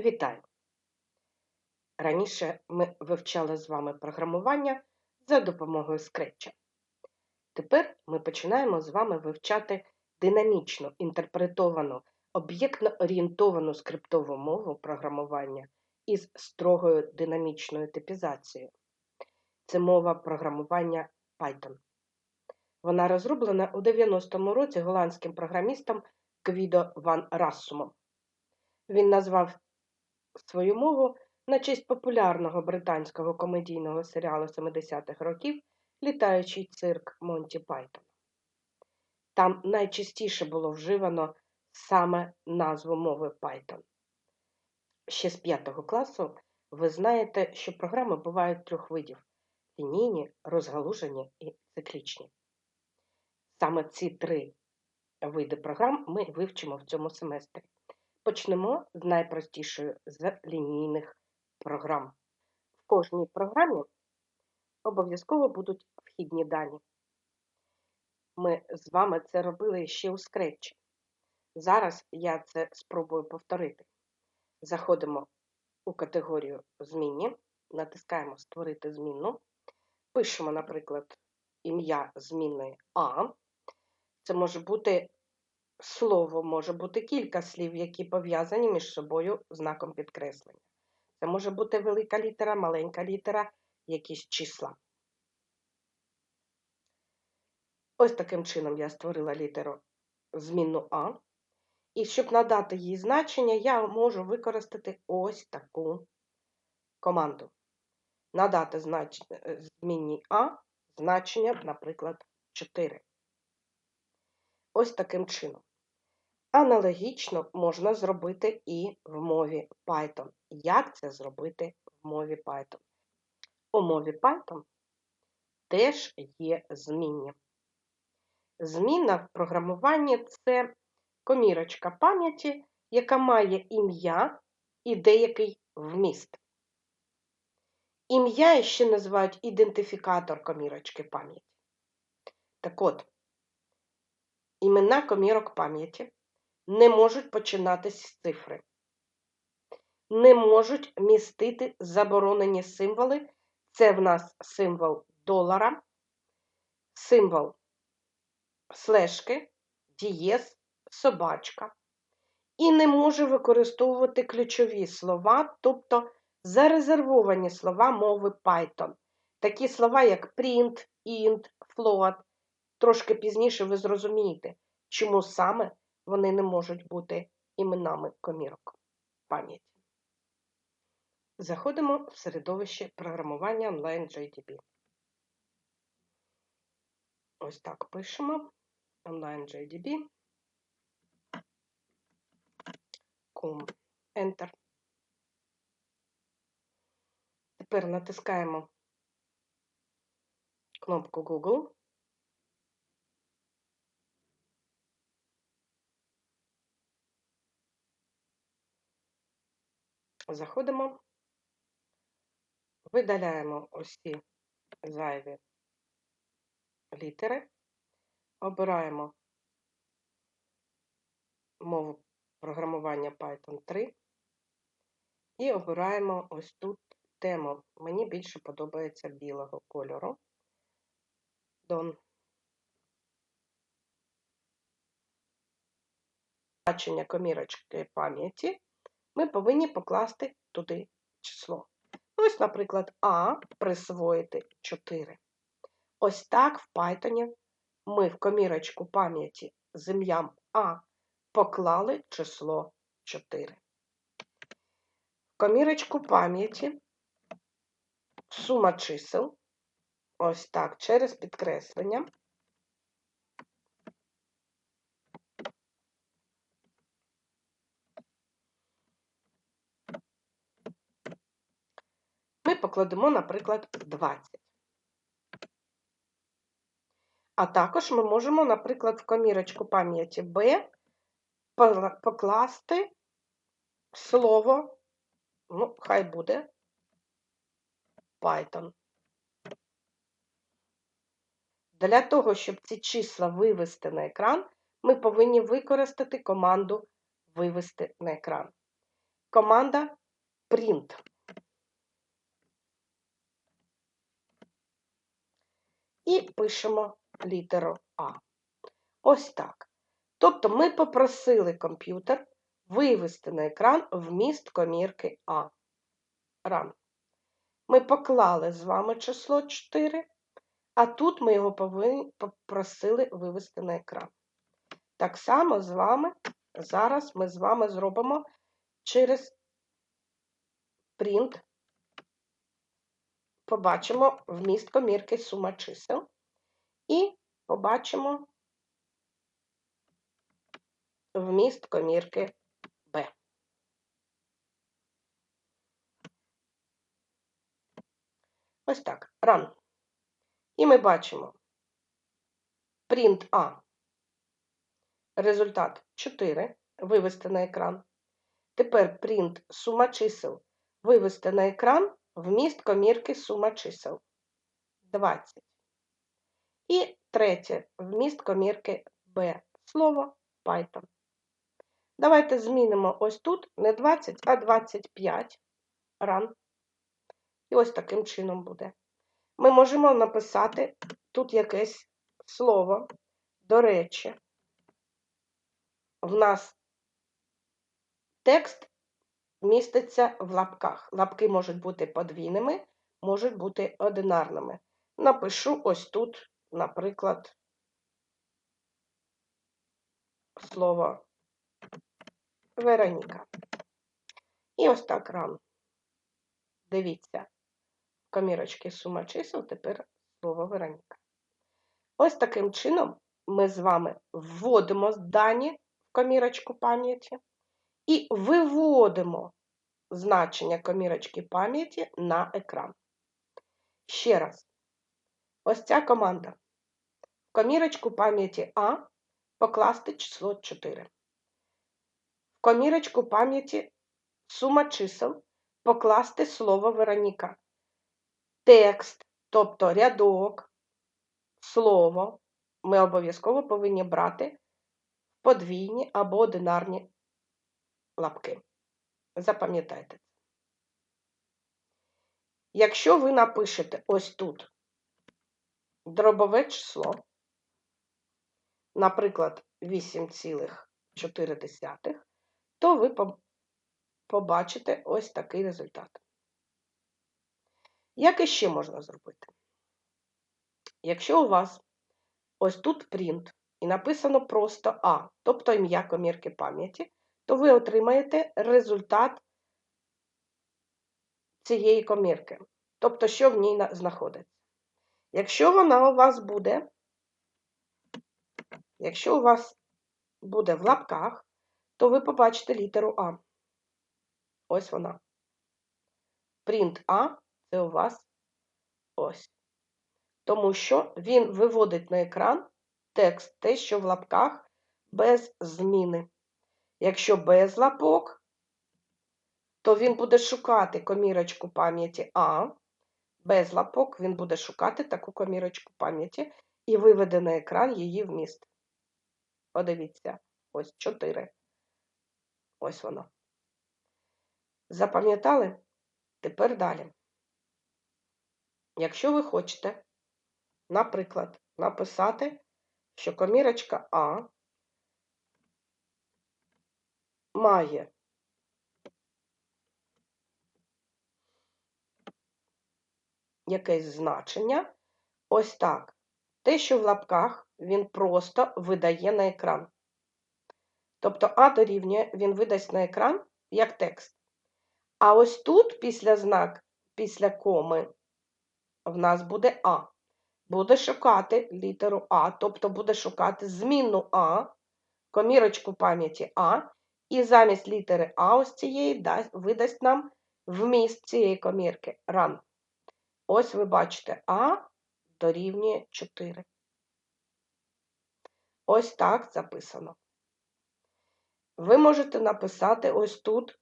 Вітаю! Раніше ми вивчали з вами програмування за допомогою Scratch. Тепер ми починаємо з вами вивчати динамічно інтерпретовану об'єктно-орієнтовану скриптову мову програмування із строгою динамічною типізацією. Це мова програмування Python. Вона розроблена у 90-му році голландським програмістом Квідо Ван Рассумом. Він назвав свою мову на честь популярного британського комедійного серіалу 70-х років Літаючий цирк Монті Пайтон. Там найчастіше було вживано саме назву мови Python. Ще з 5 класу ви знаєте, що програми бувають трьох видів лінійні, розгалужені і циклічні. Саме ці три види програм ми вивчимо в цьому семестрі. Почнемо з найпростішої з лінійних програм. В кожній програмі обов'язково будуть вхідні дані. Ми з вами це робили ще у скретчі. Зараз я це спробую повторити. Заходимо у категорію Змінні, натискаємо Створити змінну, пишемо, наприклад, ім'я змінної А. Це може бути слово, може бути кілька слів, які пов'язані між собою знаком підкреслення. Це може бути велика літера, маленька літера, якісь числа. Ось таким чином я створила літеру змінну А. І щоб надати їй значення, я можу використати ось таку команду. Надати знач... змінній А значення, наприклад, 4. Ось таким чином. Аналогічно можна зробити і в мові Python. Як це зробити в мові Python? У мові Python теж є зміння. Зміна в програмуванні це комірочка пам'яті, яка має ім'я і деякий вміст. Ім'я ще називають ідентифікатор комірочки пам'яті. Так от, імена комірок пам'яті не можуть починатись з цифри, не можуть містити заборонені символи. Це в нас символ долара, символ слешки, дієс, собачка. І не може використовувати ключові слова, тобто зарезервовані слова мови Python. Такі слова, як print, int, float. Трошки пізніше ви зрозумієте, чому саме вони не можуть бути іменами комірок пам'яті. Заходимо в середовище програмування Online JDB. Ось так пишемо Online JDB. Com. Enter. Тепер натискаємо кнопку Google. Заходимо, видаляємо усі зайві літери, обираємо мову програмування Python 3 і обираємо ось тут тему. Мені більше подобається білого кольору. Дон. Значення комірочки пам'яті ми повинні покласти туди число. Ось, наприклад, А присвоїти 4. Ось так в Python ми в комірочку пам'яті з ім'ям А поклали число 4. В комірочку пам'яті сума чисел, ось так, через підкреслення. Покладемо, наприклад, 20. А також ми можемо, наприклад, в комірочку пам'яті B покласти слово, ну, хай буде Python. Для того, щоб ці числа вивести на екран, ми повинні використати команду вивести на екран. команда print. І пишемо літеру А. Ось так. Тобто ми попросили комп'ютер вивести на екран вміст комірки А. Ран. Ми поклали з вами число 4, а тут ми його повинні попросили вивести на екран. Так само з вами зараз ми з вами зробимо через print, побачимо вміст комірки сума чисел і побачимо вміст комірки B. Ось так, run. І ми бачимо print A. Результат 4 вивести на екран. Тепер print сума чисел вивести на екран вміст комірки сума чисел 20. І третє вміст комірки B. Слово Python. Давайте змінимо ось тут не 20, а 25 ран. І ось таким чином буде. Ми можемо написати тут якесь слово. До речі, в нас текст міститься в лапках. Лапки можуть бути подвійними, можуть бути одинарними. Напишу ось тут, наприклад, слово Вероніка. І ось так ран. Дивіться, комірочки сума чисел, тепер слово Вероніка. Ось таким чином ми з вами вводимо дані в комірочку пам'яті і виводимо значення комірочки пам'яті на екран. Ще раз, ось ця команда. В комірочку пам'яті А покласти число 4. В комірочку пам'яті сума чисел покласти слово Вероніка. Текст, тобто рядок, слово ми обов'язково повинні брати в подвійні або одинарні лапки. Запам'ятайте. Якщо ви напишете ось тут дробове число, наприклад, 8,4, то ви побачите ось такий результат. Як іще можна зробити? Якщо у вас ось тут print і написано просто А, тобто ім'я комірки пам'яті, то ви отримаєте результат цієї комірки. Тобто, що в ній знаходиться. Якщо вона у вас буде, якщо у вас буде в лапках, то ви побачите літеру А. Ось вона. Print А це у вас ось. Тому що він виводить на екран текст, те, що в лапках без зміни. Якщо без лапок, то він буде шукати комірочку пам'яті А. Без лапок він буде шукати таку комірочку пам'яті і виведе на екран її вміст. Подивіться, ось 4. Ось воно. Запам'ятали? Тепер далі. Якщо ви хочете, наприклад, написати, що комірочка А має якесь значення, ось так. Те, що в лапках, він просто видає на екран. Тобто А дорівнює, він видасть на екран як текст. А ось тут, після знак, після коми, в нас буде А. Буде шукати літеру А, тобто буде шукати змінну А, комірочку пам'яті А, і замість літери А ось цієї видасть нам вміст цієї комірки run. Ось ви бачите А дорівнює 4. Ось так записано. Ви можете написати ось тут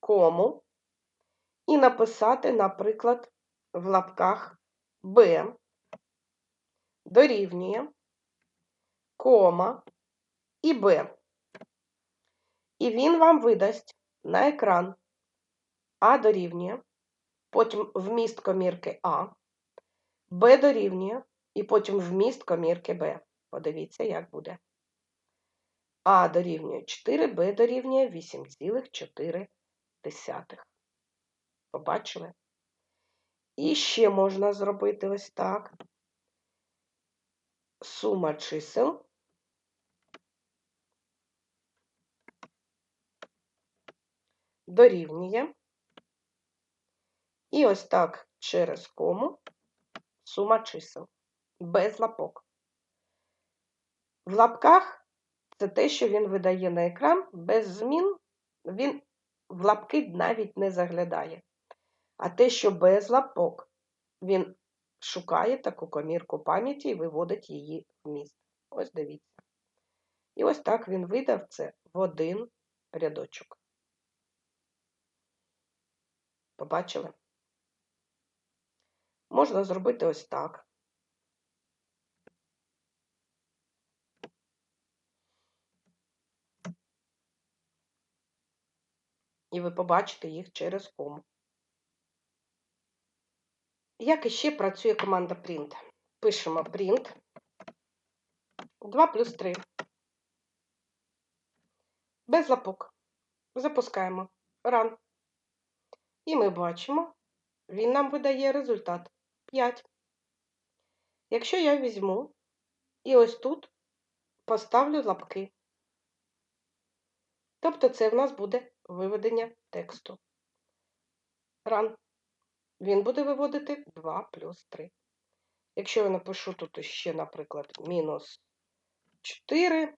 кому і написати, наприклад, в лапках Б дорівнює кома і Б. І він вам видасть на екран А дорівнює, потім вміст комірки А, Б дорівнює і потім вміст комірки Б. Подивіться, як буде. А дорівнює 4, Б дорівнює 8,4. Побачили? І ще можна зробити ось так. Сума чисел дорівнює. І ось так через кому сума чисел без лапок. В лапках це те, що він видає на екран, без змін він в лапки навіть не заглядає. А те, що без лапок, він шукає таку комірку пам'яті і виводить її в міст. Ось дивіться. І ось так він видав це в один рядочок. Побачили? Можна зробити ось так. І ви побачите їх через кому. Як іще працює команда print? Пишемо print 2 плюс 3. Без лапок. Запускаємо run. І ми бачимо, він нам видає результат 5. Якщо я візьму і ось тут поставлю лапки, тобто це в нас буде виведення тексту. Run. Він буде виводити 2 плюс 3. Якщо я напишу тут ще, наприклад, мінус 4,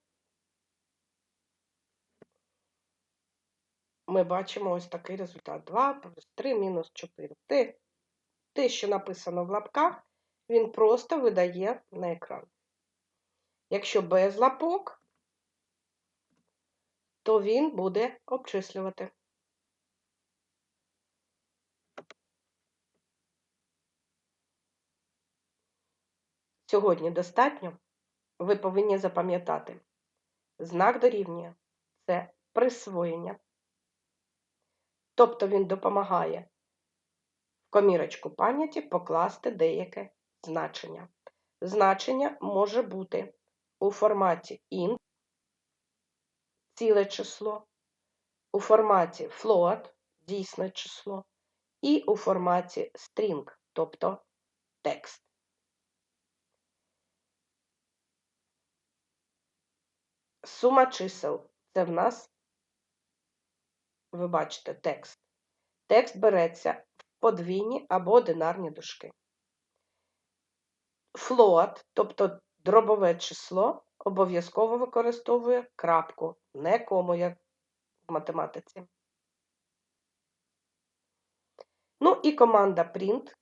ми бачимо ось такий результат. 2 плюс 3 мінус 4. Те, те, що написано в лапках, він просто видає на екран. Якщо без лапок, то він буде обчислювати. Сьогодні достатньо, ви повинні запам'ятати. Знак дорівнює це присвоєння. Тобто він допомагає в комірочку пам'яті покласти деяке значення. Значення може бути у форматі int, ціле число, у форматі float, дійсне число, і у форматі string, тобто текст. Сума чисел це в нас, ви бачите, текст. Текст береться в подвійні або одинарні дужки. Float, тобто дробове число, обов'язково використовує крапку, не кому, як в математиці. Ну і команда print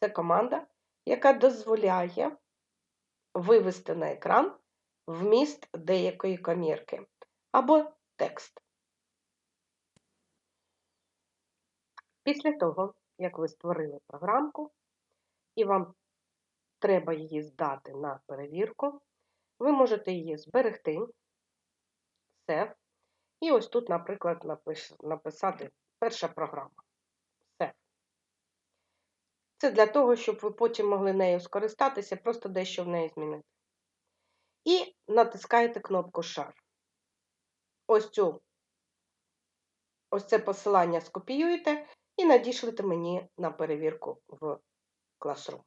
це команда, яка дозволяє вивести на екран вміст деякої комірки або текст. Після того, як ви створили програмку, і вам треба її здати на перевірку, ви можете її зберегти, Save, і ось тут, наприклад, написати перша програма. Save. Це для того, щоб ви потім могли нею скористатися, просто дещо в неї змінити і натискаєте кнопку Шар. Ось цю, ось це посилання скопіюєте і надішлете мені на перевірку в Classroom.